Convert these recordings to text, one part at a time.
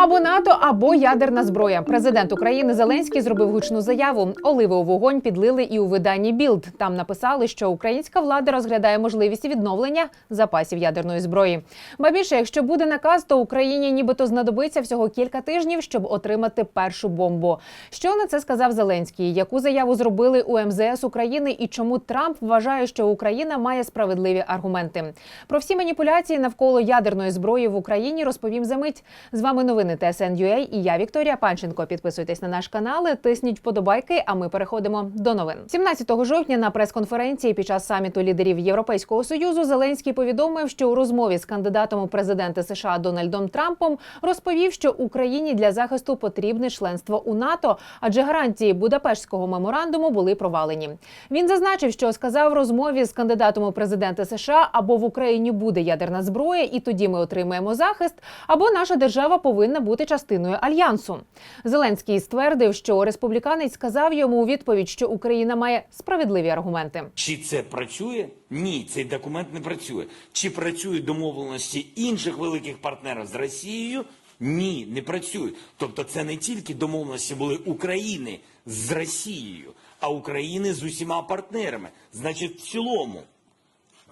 Або НАТО, або ядерна зброя. Президент України Зеленський зробив гучну заяву. Оливи у вогонь підлили і у виданні Білд. Там написали, що українська влада розглядає можливість відновлення запасів ядерної зброї. Ба більше, якщо буде наказ, то Україні нібито знадобиться всього кілька тижнів, щоб отримати першу бомбу. Що на це сказав Зеленський? Яку заяву зробили у МЗС України і чому Трамп вважає, що Україна має справедливі аргументи? Про всі маніпуляції навколо ядерної зброї в Україні розповім за мить. З вами новини ТСН.UA і я Вікторія Панченко. Підписуйтесь на наш канал, тисніть вподобайки. А ми переходимо до новин. 17 жовтня на прес-конференції під час саміту лідерів Європейського союзу Зеленський повідомив, що у розмові з кандидатом у президенти США Дональдом Трампом розповів, що Україні для захисту потрібне членство у НАТО, адже гарантії Будапештського меморандуму були провалені. Він зазначив, що сказав розмові з кандидатом у президенти США або в Україні буде ядерна зброя, і тоді ми отримаємо захист, або наша держава повинна бути частиною альянсу. Зеленський ствердив, що республіканець сказав йому у відповідь, що Україна має справедливі аргументи. Чи це працює? Ні, цей документ не працює. Чи працюють домовленості інших великих партнерів з Росією? Ні, не працюють. Тобто це не тільки домовленості були України з Росією, а України з усіма партнерами. Значить, в цілому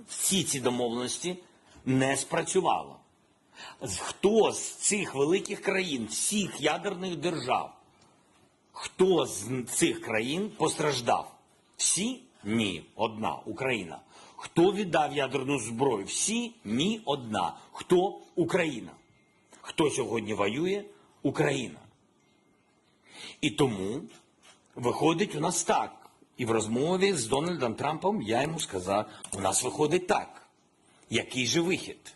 всі ці домовленості не спрацювали. Хто з цих великих країн, всіх ядерних держав, Хто з цих країн постраждав? Всі? Ні, одна Україна. Хто віддав ядерну зброю? Всі? Ні, одна. Хто? Україна. Хто сьогодні воює? Україна. І тому виходить у нас так. І в розмові з Дональдом Трампом я йому сказав: у нас виходить так. Який же вихід?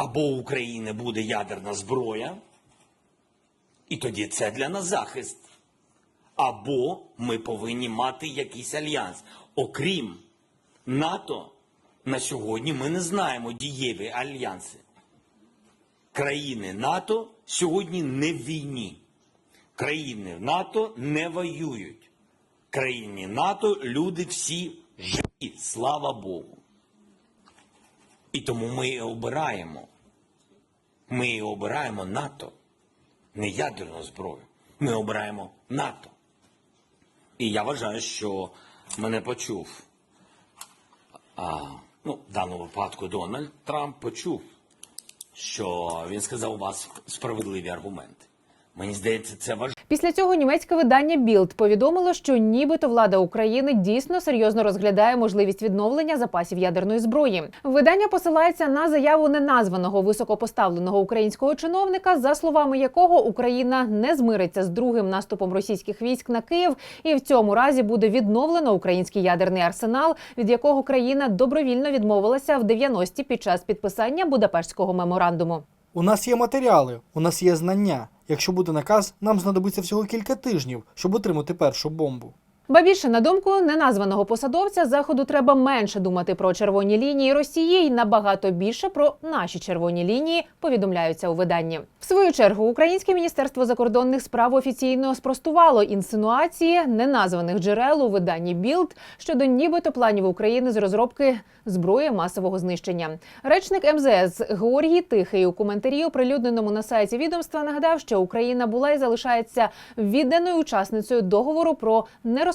Або у України буде ядерна зброя, і тоді це для нас захист. Або ми повинні мати якийсь альянс. Окрім НАТО, на сьогодні ми не знаємо дієві альянси. Країни НАТО сьогодні не в війні. Країни НАТО не воюють. Країни НАТО люди всі живі, слава Богу. І тому ми обираємо. Ми обираємо НАТО не ядерну зброю. Ми обираємо НАТО. І я вважаю, що мене почув. А, ну, в даному випадку Дональд Трамп почув, що він сказав у вас справедливі аргументи. Мені здається, це важливо. Після цього німецьке видання Білд повідомило, що нібито влада України дійсно серйозно розглядає можливість відновлення запасів ядерної зброї. Видання посилається на заяву неназваного високопоставленого українського чиновника, за словами якого Україна не змириться з другим наступом російських військ на Київ, і в цьому разі буде відновлено український ядерний арсенал, від якого країна добровільно відмовилася в 90-ті під час підписання Будапештського меморандуму. У нас є матеріали, у нас є знання. Якщо буде наказ, нам знадобиться всього кілька тижнів, щоб отримати першу бомбу. Ба більше на думку неназваного посадовця, заходу треба менше думати про червоні лінії Росії і набагато більше про наші червоні лінії. Повідомляються у виданні. В свою чергу Українське міністерство закордонних справ офіційно спростувало інсинуації неназваних джерел у виданні Білд щодо нібито планів України з розробки зброї масового знищення. Речник МЗС Георгій Тихий у коментарі, оприлюдненому на сайті відомства, нагадав, що Україна була і залишається відданою учасницею договору про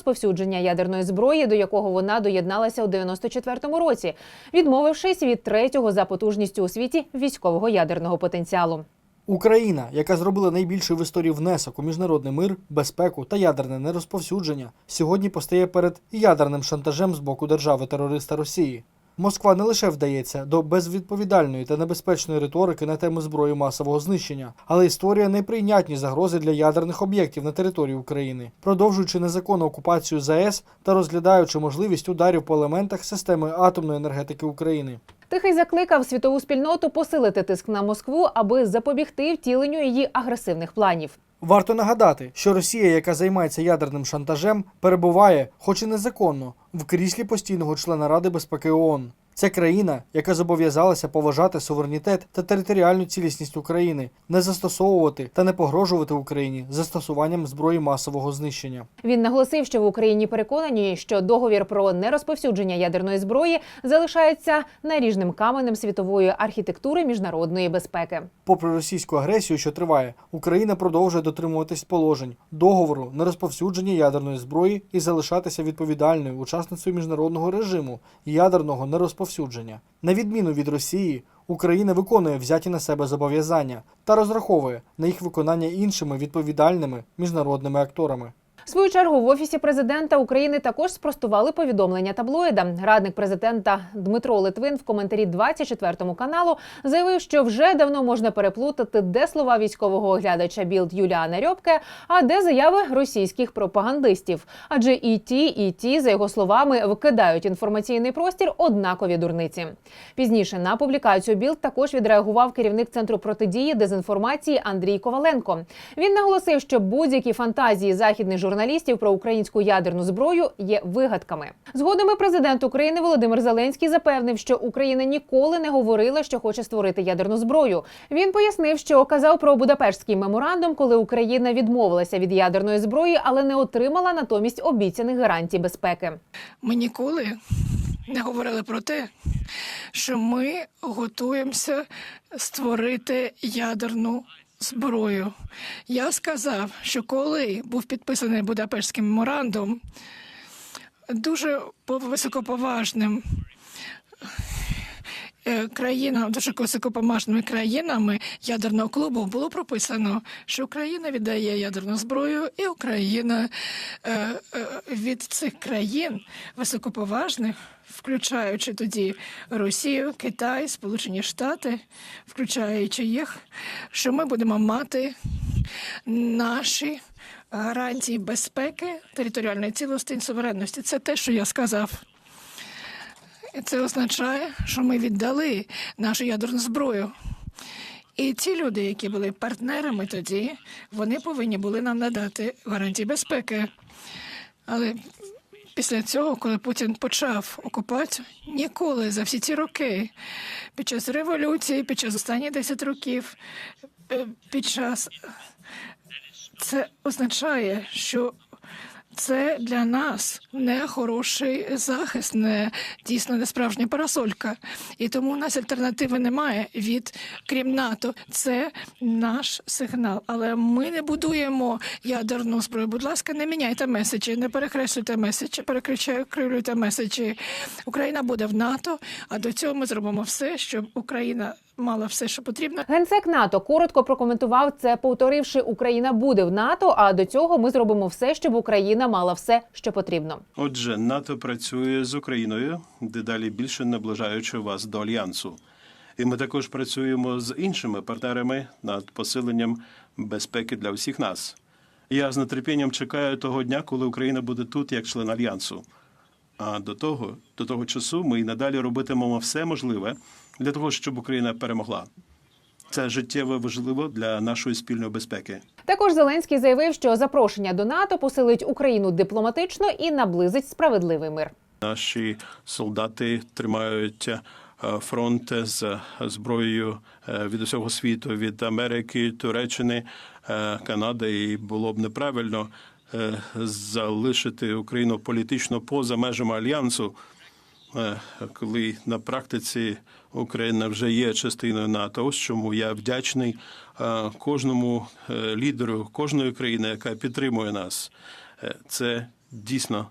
нерозповсюдження ядерної зброї, до якого вона доєдналася у 94-му році, відмовившись від третього за потужністю у світі військового ядерного потенціалу. Україна, яка зробила найбільший в історії внесок у міжнародний мир, безпеку та ядерне нерозповсюдження, сьогодні постає перед ядерним шантажем з боку держави-терориста Росії. Москва не лише вдається до безвідповідальної та небезпечної риторики на тему зброї масового знищення, але й створює неприйнятні загрози для ядерних об'єктів на території України, продовжуючи незаконну окупацію ЗАЕС та розглядаючи можливість ударів по елементах системи атомної енергетики України. Тихий закликав світову спільноту посилити тиск на Москву, аби запобігти втіленню її агресивних планів. Варто нагадати, що Росія, яка займається ядерним шантажем, перебуває, хоч і незаконно, в кріслі постійного члена Ради безпеки ООН. Це країна, яка зобов'язалася поважати суверенітет та територіальну цілісність України, не застосовувати та не погрожувати Україні застосуванням зброї масового знищення. Він наголосив, що в Україні переконані, що договір про нерозповсюдження ядерної зброї залишається наріжним каменем світової архітектури міжнародної безпеки. Попри російську агресію, що триває, Україна продовжує дотримуватись положень договору на розповсюдження ядерної зброї і залишатися відповідальною учасницею міжнародного режиму ядерного нерозповсюдження. На відміну від Росії, Україна виконує взяті на себе зобов'язання та розраховує на їх виконання іншими відповідальними міжнародними акторами. В свою чергу в офісі президента України також спростували повідомлення таблоїда. Радник президента Дмитро Литвин в коментарі 24 каналу заявив, що вже давно можна переплутати, де слова військового оглядача Білд Юліана Рьопке, а де заяви російських пропагандистів. Адже і ті, і ті, за його словами, викидають інформаційний простір однакові дурниці. Пізніше на публікацію Білд також відреагував керівник центру протидії дезінформації Андрій Коваленко. Він наголосив, що будь-які фантазії західних журналістів про українську ядерну зброю є вигадками. Згодом президент України Володимир Зеленський запевнив, що Україна ніколи не говорила, що хоче створити ядерну зброю. Він пояснив, що казав про Будапештський меморандум, коли Україна відмовилася від ядерної зброї, але не отримала натомість обіцяних гарантій безпеки. Ми ніколи не говорили про те, що ми готуємося створити ядерну зброю. Я сказав, що коли був підписаний Будапештський меморандум, дуже по- високоповажним країнам, дуже високоповажними країнами ядерного клубу було прописано, що Україна віддає ядерну зброю, і Україна е, е, від цих країн високоповажних, включаючи тоді Росію, Китай, Сполучені Штати, включаючи їх, що ми будемо мати наші гарантії безпеки, територіальної цілості і суверенності. Це те, що я сказав. Це означає, що ми віддали нашу ядерну зброю. І ті люди, які були партнерами тоді, вони повинні були нам надати гарантії безпеки. Але після цього, коли Путін почав окупацію, ніколи за всі ці роки, під час революції, під час останніх 10 років, е, під час це означає, що це для нас не хороший захист, не дійсно не справжня парасолька. І тому у нас альтернативи немає від крім НАТО. Це наш сигнал. Але ми не будуємо ядерну зброю. Будь ласка, не міняйте меседжі, не перекреслюйте меседжі, перекривлюйте меседжі. Україна буде в НАТО, а до цього ми зробимо все, щоб Україна мала все, що потрібно. Генсек НАТО коротко прокоментував це, повторивши, Україна буде в НАТО. А до цього ми зробимо все, щоб Україна мала все, що потрібно. Отже, НАТО працює з Україною, дедалі більше наближаючи вас до альянсу. І ми також працюємо з іншими партнерами над посиленням безпеки для всіх нас. Я з нетерпінням чекаю того дня, коли Україна буде тут як член альянсу. А до того, до того часу, ми і надалі робитимемо все можливе для того, щоб Україна перемогла. Це життєво важливо для нашої спільної безпеки. Також Зеленський заявив, що запрошення до НАТО посилить Україну дипломатично і наблизить справедливий мир. Наші солдати тримають е, фронт з зброєю е, від усього світу, від Америки, Туреччини, е, Канади. І було б неправильно залишити Україну політично поза межами альянсу. Е, коли на практиці Україна вже є частиною НАТО. Ось чому я вдячний е, кожному е, лідеру кожної країни, яка підтримує нас. Це дійсно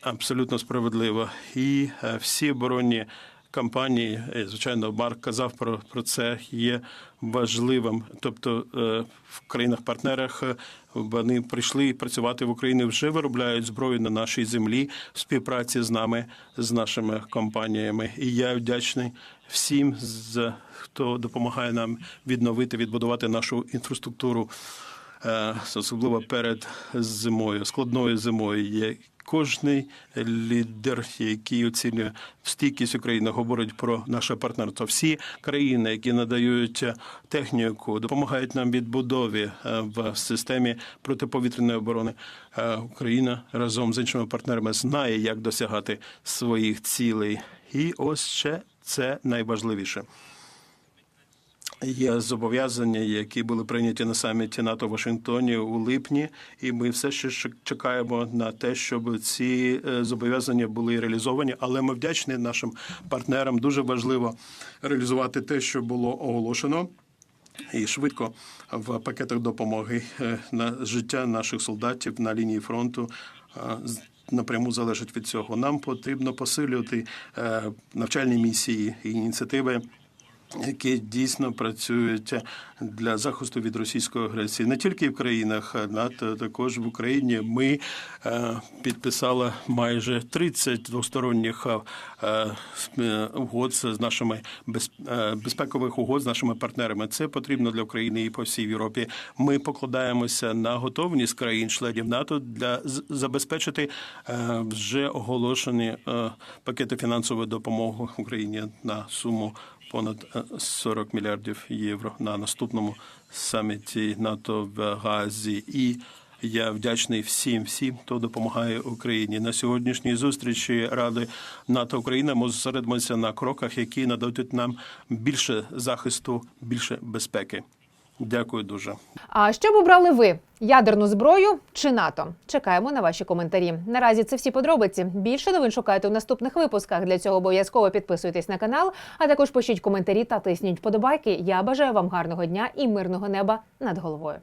абсолютно справедливо. І всі оборонні кампанії, е, звичайно, Марк казав про, про це, є важливим. Тобто е, в країнах-партнерах е, вони прийшли працювати в Україні, вже виробляють зброю на нашій землі в співпраці з нами, з нашими компаніями. І я вдячний всім, хто допомагає нам відновити, відбудувати нашу інфраструктуру. Особливо перед зимою, складною зимою, кожний лідер, який оцінює стійкість України, говорить про наше партнерство. Всі країни, які надають техніку, допомагають нам відбудові е, в системі протиповітряної оборони. Е, Україна разом з іншими партнерами знає, як досягати своїх цілей. І ось ще це найважливіше. Є зобов'язання, які були прийняті на саміті НАТО в Вашингтоні у липні, і ми все ще чекаємо на те, щоб ці е, зобов'язання були реалізовані. Але ми вдячні нашим партнерам. Дуже важливо реалізувати те, що було оголошено. І швидко в пакетах допомоги е, на життя наших солдатів на лінії фронту напряму залежить від цього. Нам потрібно посилювати е, навчальні місії і ініціативи які дійсно працюють для захисту від російської агресії не тільки в країнах НАТО, також в Україні. Ми е, підписали майже 30 двосторонніх е, е, угод з нашими без, е, безпекових угод з нашими партнерами. Це потрібно для України і по всій Європі. Ми покладаємося на готовність країн-членів НАТО для забезпечити е, вже оголошені е, пакети фінансової допомоги Україні на суму понад е, 40 мільярдів євро на наступному саміті НАТО в Газі. І я вдячний всім, всім, хто допомагає Україні на сьогоднішній зустрічі Ради НАТО Україна. Ми зосередимося на кроках, які нададуть нам більше захисту, більше безпеки. Дякую дуже. А що б обрали ви? Ядерну зброю чи НАТО? Чекаємо на ваші коментарі. Наразі це всі подробиці. Більше новин шукайте у наступних випусках. Для цього обов'язково підписуйтесь на канал, а також пишіть коментарі та тисніть вподобайки. Я бажаю вам гарного дня і мирного неба над головою.